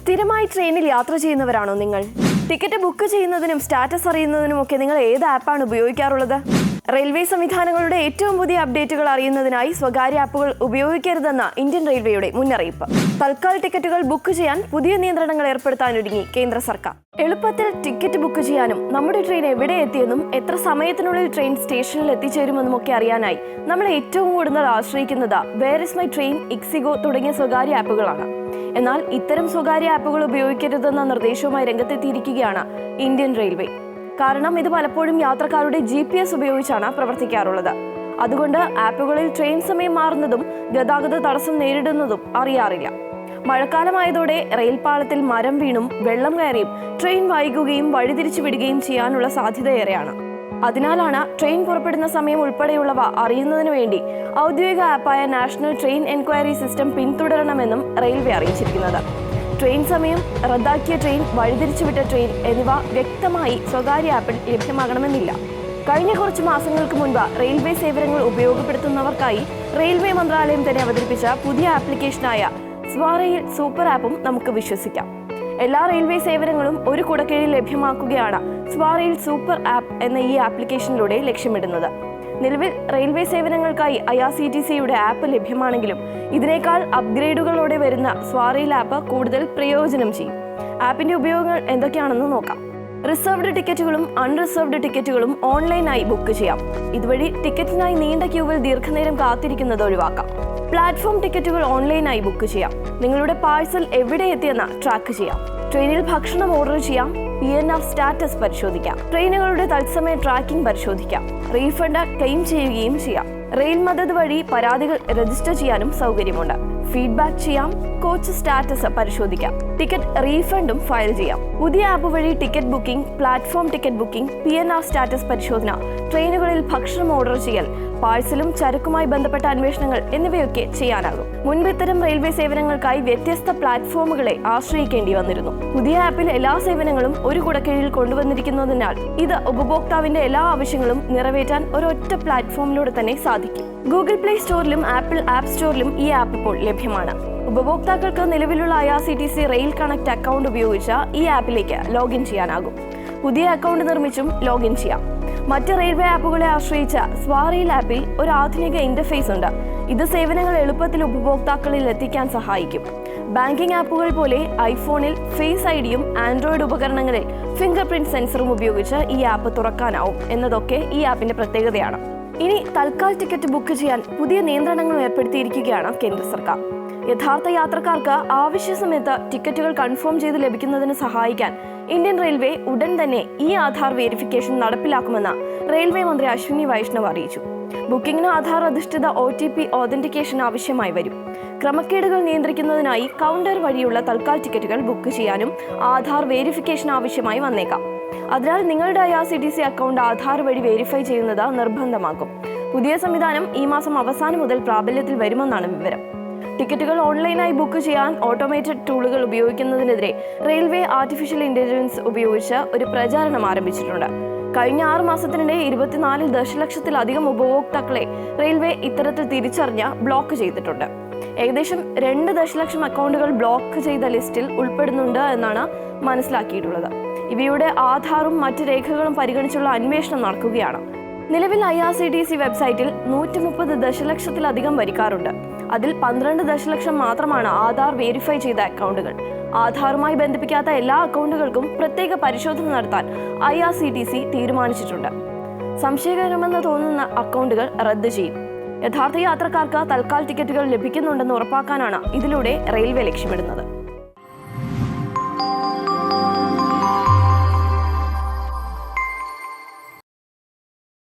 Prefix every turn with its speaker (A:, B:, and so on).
A: സ്ഥിരമായി ട്രെയിനിൽ യാത്ര ചെയ്യുന്നവരാണോ നിങ്ങൾ? ടിക്കറ്റ് ബുക്ക് ചെയ്യുന്നതിനും സ്റ്റാറ്റസ് അറിയുന്നതിനും ഒക്കെ നിങ്ങൾ ഏത് ആപ്പാണ് ഉപയോഗിക്കാറുള്ളത്? റെയിൽവേ സംവിധാനങ്ങളുടെ ഏറ്റവും പുതിയ അപ്ഡേറ്റുകൾ അറിയുന്നതിനായി സ്വകാര്യ ആപ്പുകൾ ഉപയോഗിക്കരുതെന്ന ഇന്ത്യൻ റെയിൽവേയുടെ മുന്നറിയിപ്പ്. തൽക്കാൽ ടിക്കറ്റുകൾ ബുക്ക് ചെയ്യാൻ പുതിയ നിയന്ത്രണങ്ങൾ ഏർപ്പെടുത്താനൊരുങ്ങി കേന്ദ്ര സർക്കാർ. എളുപ്പത്തിൽ ടിക്കറ്റ് ബുക്ക് ചെയ്യാനും നമ്മുടെ ട്രെയിൻ എവിടെ എത്തിയെന്നും എത്ര സമയത്തിനുള്ളിൽ ട്രെയിൻ സ്റ്റേഷനിൽ എത്തിച്ചേരുമെന്നും ഒക്കെ അറിയാനായി നമ്മൾ ഏറ്റവും കൂടുതൽ ആശ്രയിക്കുന്നത് where is my train ixigo തുടങ്ങിയ സ്വകാര്യ ആപ്പുകളാണ്. എന്നാൽ ഇത്തരം സ്വകാര്യ ആപ്പുകൾ ഉപയോഗിക്കരുതെന്ന നിർദ്ദേശവുമായി രംഗത്തെത്തിയിരിക്കുകയാണ് ഇന്ത്യൻ റെയിൽവേ. കാരണം ഇത് പലപ്പോഴും യാത്രക്കാരുടെ ജി പി എസ് ഉപയോഗിച്ചാണ് പ്രവർത്തിക്കാറുള്ളത്. അതുകൊണ്ട് ആപ്പുകളിൽ ട്രെയിൻ സമയം മാറുന്നതും ഗതാഗത തടസ്സം നേരിടുന്നതും അറിയാറില്ല. മഴക്കാലമായതോടെ റെയിൽപാളത്തിൽ മരം വീണും വെള്ളം കയറിയും ട്രെയിൻ വൈകുകയും വഴിതിരിച്ചു വിടുകയും ചെയ്യാനുള്ള സാധ്യതയേറെയാണ്. അതിനാലാണ് ട്രെയിൻ പുറപ്പെടുന്ന സമയം ഉൾപ്പെടെയുള്ളവ അറിയുന്നതിന് വേണ്ടി ഔദ്യോഗിക ആപ്പായ നാഷണൽ ട്രെയിൻ എൻക്വയറി സിസ്റ്റം പിന്തുടരണമെന്നും റെയിൽവേ അറിയിച്ചിരിക്കുന്നത്. ട്രെയിൻ സമയം റദ്ദാക്കിയ ട്രെയിൻ വഴിതിരിച്ചുവിട്ട ട്രെയിൻ എന്നിവ വ്യക്തമായി സ്വകാര്യ ആപ്പിൽ ലഭ്യമാകണമെന്നില്ല. കഴിഞ്ഞ കുറച്ച് മാസങ്ങൾക്ക് മുൻപ് റെയിൽവേ സേവനങ്ങൾ ഉപയോഗപ്പെടുത്തുന്നവർക്കായി റെയിൽവേ മന്ത്രാലയം തന്നെ അവതരിപ്പിച്ച പുതിയ ആപ്ലിക്കേഷനായ സ്വാറയിൽ സൂപ്പർ ആപ്പും നമുക്ക് വിശ്വസിക്കാം. എല്ലാ റെയിൽവേ സേവനങ്ങളും ഒരു കുടക്കീഴിൽ ലഭ്യമാക്കുകയാണ് സ്വാറയിൽ സൂപ്പർ ആപ്പ് എന്ന ഈ ആപ്ലിക്കേഷനിലൂടെ ലക്ഷ്യമിടുന്നത്. നിലവിൽ റെയിൽവേ സേവനങ്ങൾക്കായി ഐ ആർ സി ടി സിയുടെ ആപ്പ് ലഭ്യമാണെങ്കിലും ഇതിനേക്കാൾ അപ്ഗ്രേഡുകളോടെ വരുന്ന സ്വാറിയിൽ ആപ്പ് കൂടുതൽ പ്രയോജനം ചെയ്യും. ആപ്പിന്റെ ഉപയോഗങ്ങൾ എന്തൊക്കെയാണെന്ന് നോക്കാം. റിസർവ്ഡ് ടിക്കറ്റുകളും അൺറിസർവ്ഡ് ടിക്കറ്റുകളും ഓൺലൈനായി ബുക്ക് ചെയ്യാം. ഇതുവഴി ടിക്കറ്റിനായി നീണ്ട ക്യൂവിൽ ദീർഘനേരം കാത്തിരിക്കുന്നത് ഒഴിവാക്കാം. പ്ലാറ്റ്ഫോം ടിക്കറ്റുകൾ ഓൺലൈനായി ബുക്ക് ചെയ്യാം. നിങ്ങളുടെ പാഴ്സൽ എവിടെ എത്തിയെന്ന് ട്രാക്ക് ചെയ്യാം. ട്രെയിനിൽ ഭക്ഷണം ഓർഡർ ചെയ്യാം. പി എൻ ആർ സ്റ്റാറ്റസ് പരിശോധിക്കാം. ട്രെയിനുകളുടെ തത്സമയ ട്രാക്കിംഗ് പരിശോധിക്കാം. റീഫണ്ട് ക്ലെയിം ചെയ്യുകയും ചെയ്യാം. റെയിൽ മദത് വഴി പരാതികൾ രജിസ്റ്റർ ചെയ്യാനും സൗകര്യമുണ്ട്. ഫീഡ്ബാക്ക് ചെയ്യാം കോച്ച് സ്റ്റാറ്റസ് പരിശോധിക്കാം ടിക്കറ്റ് റീഫണ്ടും ഫയൽ ചെയ്യാം. പുതിയ ആപ്പ് വഴി ticket booking platform ticket booking P N R status പരിശോധന ട്രെയിനുകളിൽ ഭക്ഷണം ഓർഡർ ചെയ്യൽ പാഴ്സലും ചരക്കുമായി ബന്ധപ്പെട്ട അന്വേഷണങ്ങൾ എന്നിവയൊക്കെ ചെയ്യാനാകും. മുൻപ് ഇത്തരം റെയിൽവേ സേവനങ്ങൾക്കായി വ്യത്യസ്ത പ്ലാറ്റ്ഫോമുകളെ ആശ്രയിക്കേണ്ടി വന്നിരുന്നു. പുതിയ ആപ്പിൽ എല്ലാ സേവനങ്ങളും ഒരു കുടക്കീഴിൽ കൊണ്ടുവന്നിരിക്കുന്നതിനാൽ ഇത് ഉപഭോക്താവിന്റെ എല്ലാ ആവശ്യങ്ങളും നിറവേറ്റാൻ ഒരൊറ്റ പ്ലാറ്റ്ഫോമിലൂടെ തന്നെ സാധിക്കും. ഗൂഗിൾ പ്ലേ സ്റ്റോറിലും ആപ്പിൾ ആപ്പ് സ്റ്റോറിലും ഈ ആപ്പ് ഇപ്പോൾ ലഭ്യമാണ്. ഉപഭോക്താക്കൾക്ക് നിലവിലുള്ള I R C T C rail connect account ഉപയോഗിച്ച ഈ ആപ്പിലേക്ക് ലോഗിൻ ചെയ്യാനാകും. പുതിയ അക്കൗണ്ട് നിർമ്മിച്ചും ലോഗിൻ ചെയ്യാം. മറ്റ് റെയിൽവേ ആപ്പുകളെ ആശ്രയിച്ച സ്വാറെയിൽ ആപ്പിൽ ഒരു ആധുനിക ഇന്റർഫേസ് ഉണ്ട്. ഇത് സേവനങ്ങൾ എളുപ്പത്തിൽ ഉപഭോക്താക്കളിൽ എത്തിക്കാൻ സഹായിക്കും. ബാങ്കിംഗ് ആപ്പുകൾ പോലെ ഐഫോണിൽ ഫേസ് ഐ ഡിയും ആൻഡ്രോയിഡ് ഉപകരണങ്ങളിൽ ഫിംഗർ പ്രിന്റ് സെൻസറും ഉപയോഗിച്ച് ഈ ആപ്പ് തുറക്കാനാവും. എന്നതൊക്കെ ഈ ആപ്പിന്റെ പ്രത്യേകതയാണ്. ഇനി തൽക്കാൽ ടിക്കറ്റ് ബുക്ക് ചെയ്യാൻ പുതിയ നിയന്ത്രണങ്ങൾ ഏർപ്പെടുത്തിയിരിക്കുകയാണ് കേന്ദ്ര സർക്കാർ. യഥാർത്ഥ യാത്രക്കാർക്ക് ആവശ്യ സമയത്ത് ടിക്കറ്റുകൾ കൺഫേം ചെയ്ത് ലഭിക്കുന്നതിന് സഹായിക്കാൻ ഇന്ത്യൻ റെയിൽവേ ഉടൻ തന്നെ ഈ ആധാർ വെരിഫിക്കേഷൻ നടപ്പിലാക്കുമെന്ന് റെയിൽവേ മന്ത്രി അശ്വിനി വൈഷ്ണവ് അറിയിച്ചു. ബുക്കിംഗിന് ആധാർ അധിഷ്ഠിത ഒ ടി പി ഓതന്റിക്കേഷൻ ആവശ്യമായി വരും. ക്രമക്കേടുകൾ നിയന്ത്രിക്കുന്നതിനായി കൗണ്ടർ വഴിയുള്ള തൽക്കാൽ ടിക്കറ്റുകൾ ബുക്ക് ചെയ്യാനും ആധാർ വെരിഫിക്കേഷൻ ആവശ്യമായി വന്നേക്കാം. അതിനാൽ നിങ്ങളുടെ I R C T C account Aadhaar വഴി വെരിഫൈ ചെയ്യുന്നത് നിർബന്ധമാക്കും. പുതിയ സംവിധാനം ഈ മാസം അവസാനം മുതൽ പ്രാബല്യത്തിൽ വരുമെന്നാണ് വിവരം. ടിക്കറ്റുകൾ ഓൺലൈനായി ബുക്ക് ചെയ്യാൻ ഓട്ടോമേറ്റഡ് ടൂളുകൾ ഉപയോഗിക്കുന്നതിനെതിരെ റെയിൽവേ ആർട്ടിഫിഷ്യൽ ഇന്റലിജൻസ് ഉപയോഗിച്ച് ഒരു പ്രചാരണം ആരംഭിച്ചിട്ടുണ്ട്. കഴിഞ്ഞ ആറ് മാസത്തിനിടെ ഇരുപത്തിനാല് ദശലക്ഷത്തിലധികം ഉപഭോക്താക്കളെ റെയിൽവേ ഇത്തരത്തിൽ തിരിച്ചറിഞ്ഞ് ബ്ലോക്ക് ചെയ്തിട്ടുണ്ട്. ഏകദേശം രണ്ട് ദശലക്ഷം അക്കൗണ്ടുകൾ ബ്ലോക്ക് ചെയ്ത ലിസ്റ്റിൽ ഉൾപ്പെടുന്നുണ്ട് എന്നാണ് മനസ്സിലാക്കിയിട്ടുള്ളത്. ഇവയുടെ ആധാറും മറ്റ് രേഖകളും പരിഗണിച്ചുള്ള അന്വേഷണം നടക്കുകയാണ്. നിലവിൽ I R C T C വെബ്സൈറ്റിൽ നൂറ്റി മുപ്പത് ദശലക്ഷത്തിലധികം വരിക്കാറുണ്ട്. അതിൽ പന്ത്രണ്ട് ദശലക്ഷം മാത്രമാണ് ആധാർ വേരിഫൈ ചെയ്ത അക്കൗണ്ടുകൾ. ആധാറുമായി ബന്ധിപ്പിക്കാത്ത എല്ലാ അക്കൗണ്ടുകൾക്കും പ്രത്യേക പരിശോധന നടത്താൻ I R C T C തീരുമാനിച്ചിട്ടുണ്ട്. സംശയകരമെന്ന് തോന്നുന്ന അക്കൗണ്ടുകൾ റദ്ദ് ചെയ്യും. യഥാർത്ഥ യാത്രക്കാർക്ക് തൽക്കാൽ ടിക്കറ്റുകൾ ലഭിക്കുന്നുണ്ടെന്ന് ഉറപ്പാക്കാനാണ് ഇതിലൂടെ റെയിൽവേ ലക്ഷ്യമിടുന്നത്.